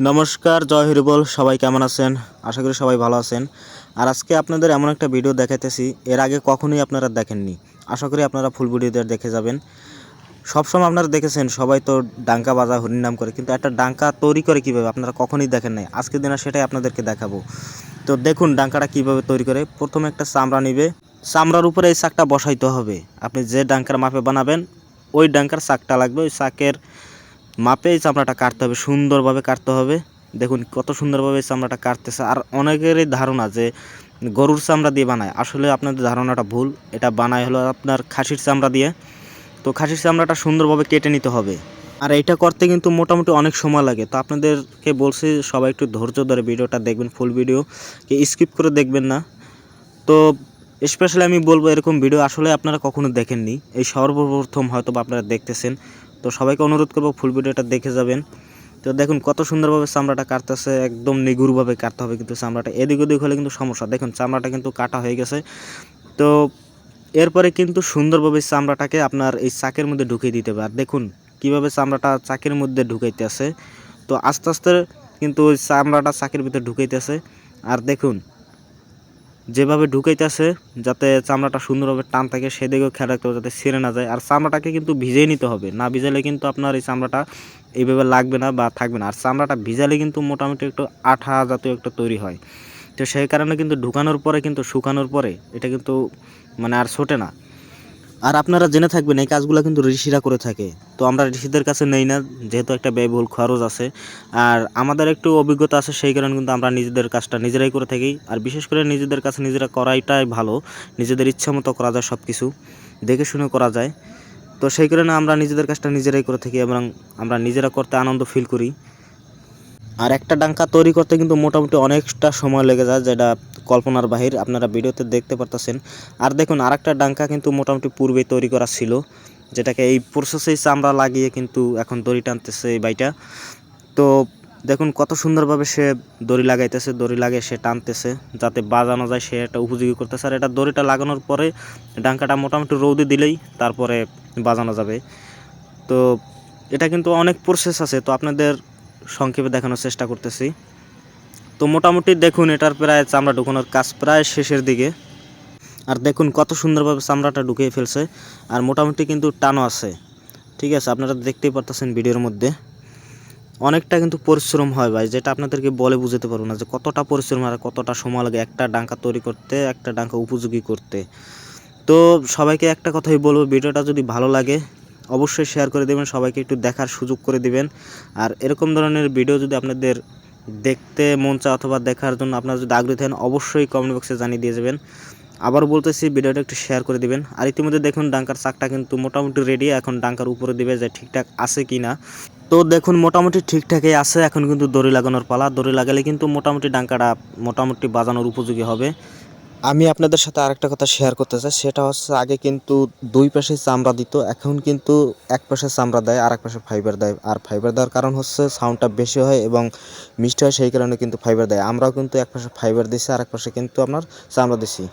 নমস্কার, জয় হরিবল, সবাই কেমন আছেন? আশা করি সবাই ভালো আছেন। আর আজকে আপনাদের এমন একটা ভিডিও দেখাইতেছি, এর আগে কখনোই আপনারা দেখেননি। আশা করি আপনারা ফুল ভিডিওতে দেখে যাবেন। সবসময় আপনারা দেখেছেন, সবাই তো ডাঙ্কা বাজা হরিণ নাম করে, কিন্তু একটা ডাঙ্কা তৈরি করে কীভাবে আপনারা কখনোই দেখেন নাই? আজকের দিনে সেটাই আপনাদেরকে দেখাবো। তো দেখুন ডাঙ্কাটা কীভাবে তৈরি করে। প্রথমে একটা চামড়া নিবে। চামড়ার উপরে এই চাকটা বসাইতে হবে। আপনি যে ডাঙ্কার মাপে বানাবেন, ওই ডাঙ্কার চাকটা লাগবে। ওই চাকের মাপে এই চামড়াটা কাটতে হবে, সুন্দরভাবে কাটতে হবে। দেখুন কত সুন্দরভাবে এই চামড়াটা কাটতেছে। আর অনেকেরই ধারণা যে গরুর চামড়া দিয়ে বানায়। আসলে আপনাদের ধারণাটা ভুল। এটা বানায় হলো আপনার খাসির চামড়া দিয়ে। তো খাসির চামড়াটা সুন্দরভাবে কেটে নিতে হবে। আর এটা করতে কিন্তু মোটামুটি অনেক সময় লাগে। তো আপনাদেরকে বলছি, সবাই একটু ধৈর্য ধরে ভিডিওটা দেখবেন, ফুল ভিডিও কে স্কিপ করে দেখবেন না। তো স্পেশালি আমি বলব এরকম ভিডিও আসলে আপনারা কখনো দেখেননি। এই সর্বপ্রথম হয়তো বা আপনারা দেখতেছেন। তো সবাইকে অনুরোধ করব ফুল ভিডিওটা দেখে যাবেন। তো দেখুন, কত সুন্দরভাবে চামড়াটা কাটতেছে, একদম নিগুড়ভাবে কাটতে হবে কিন্তু চামড়াটা। এদিক ওদিক হলে কিন্তু সমস্যা। দেখুন, চামড়াটা কিন্তু কাটা হয়ে গেছে। তো এরপরে কিন্তু সুন্দরভাবে চামড়াটাকে আপনার এই চাকের মধ্যে ঢুকিয়ে দিতে হবে। আর দেখুন, কীভাবে চামড়াটা চাকের মধ্যে ঢুকাইতেছে। তো আস্তে আস্তে কিন্তু ওই চামড়াটা চাকের ভিতরে ঢুকাইতেছে। আর দেখুন যেভাবে ঢুকাইতেছে যাতে চামড়াটা সুন্দরভাবে টান থাকে, সেদিকেও খেয়াল রাখতে হবে যাতে সেরে না যায়। আর চামড়াটাকে কিন্তু ভিজিয়ে নিতে হবে। না ভিজালে কিন্তু আপনার এই চামড়াটা এইভাবে লাগবে না বা থাকবে না। আর চামড়াটা ভিজালে কিন্তু মোটামুটি একটু আঠা জাতীয় একটা তৈরি হয়। তো সেই কারণে কিন্তু ঢুকানোর পরে কিন্তু শুকানোর পরে এটা কিন্তু মানে আর ছোটে না। আর আপনারা জেনে থাকবেন, এই কাজগুলো কিন্তু ঋষিরা করে থাকে। তো আমরা ঋষিদের কাছে নেই না, যেহেতু একটা ব্যয়বহুল খরচ আছে। আর আমাদের একটু অভিজ্ঞতা আছে, সেই কারণে কিন্তু আমরা নিজেদের কাজটা নিজেরাই করে থাকি। আর বিশেষ করে নিজেদের কাছে নিজেরা করাইটাই ভালো, নিজেদের ইচ্ছা মতো করা যায় সব কিছু দেখে শুনে করা যায়। তো সেই কারণে আমরা নিজেদের কাজটা নিজেরাই করে থাকি এবং আমরা নিজেরা করতে আনন্দ ফিল করি। আর একটা ডাঙ্কা তৈরি করতে কিন্তু মোটামুটি অনেকটা সময় লেগে যায়, যেটা কল্পনার বাহির আপনারা ভিডিওতে দেখতে পারতেছেন। আর দেখুন, আরেকটা ডাঙ্কা কিন্তু মোটামুটি পূর্বেই তৈরি করা ছিল, যেটাকে এই প্রসেসেই চামড়া লাগিয়ে কিন্তু এখন দড়ি টানতেছে এই বাইটা তো দেখুন, কত সুন্দরভাবে সে দড়ি লাগাইতেছে, দড়ি লাগিয়ে সে টানতেছে, যাতে বাজানো যায়, সে একটা উপযোগী করতেছে। আর এটা দড়িটা লাগানোর পরে ডাঙ্কাটা মোটামুটি রৌদে দিলেই তারপরে বাজানো যাবে। তো এটা কিন্তু অনেক প্রসেস আছে, তো আপনাদের সংক্ষেপে দেখানোর চেষ্টা করতেছি। তো মোটামুটি দেখুন, এটার প্রায় চামড়া ঢুকানোর কাজ প্রায় শেষের দিকে। আর দেখুন কত সুন্দরভাবে চামড়াটা ঢুকিয়ে ফেলছে, আর মোটামুটি কিন্তু টানও আছে। ঠিক আছে, আপনারা দেখতেই পারতেছেন ভিডিওর মধ্যে। অনেকটা কিন্তু পরিশ্রম হয় ভাই, যেটা আপনাদেরকে বলে বুঝতে পারব না যে কতটা পরিশ্রম আর কতটা সময় লাগে একটা ডাঙ্কা তৈরি করতে, একটা ডাঙ্কা উপযোগী করতে। তো সবাইকে একটা কথাই বলব, ভিডিওটা যদি ভালো লাগে, অবশ্যই শেয়ার করে দেবেন, সবাইকে একটু দেখার সুযোগ করে দিবেন। আর এরকম ধরনের ভিডিও যদি আপনাদের দেখতে মন চা অথবা দেখার জন্য আপনারা যদি আগ্রহী থাকেন, অবশ্যই কমেন্ট বক্সে জানিয়ে দিয়ে যাবেন। আবার বলতেছি, ভিডিওটা একটু শেয়ার করে দিবেন। আর ইতিমধ্যে দেখুন ডাঙ্কার চাকটা কিন্তু মোটামুটি রেডি এখন ডাঙ্কার উপরে দিবে যে ঠিকঠাক আছে কি না তো দেখুন, মোটামুটি ঠিকঠাকই আছে, এখন কিন্তু দড়ি লাগানোর পালা। দড়ি লাগালে কিন্তু মোটামুটি ডাঙ্কাটা মোটামুটি বাজানোর উপযোগী হবে। আমি আপনাদের সাথে আরেকটা কথা শেয়ার করতে চাই, সেটা হচ্ছে আগে কিন্তু দুই পাশে চামড়া দিত, এখন কিন্তু এক পাশে চামড়া দেয় আর এক পাশে ফাইবার দেয়। আর ফাইবার দেওয়ার কারণ হচ্ছে সাউন্ডটা বেশি হয় এবং মিষ্টি হয়, সেই কারণে কিন্তু ফাইবার দেয়। আমরাও কিন্তু এক পাশে ফাইবার দিছি আর এক পাশে কিন্তু আপনার চামড়া দিছি।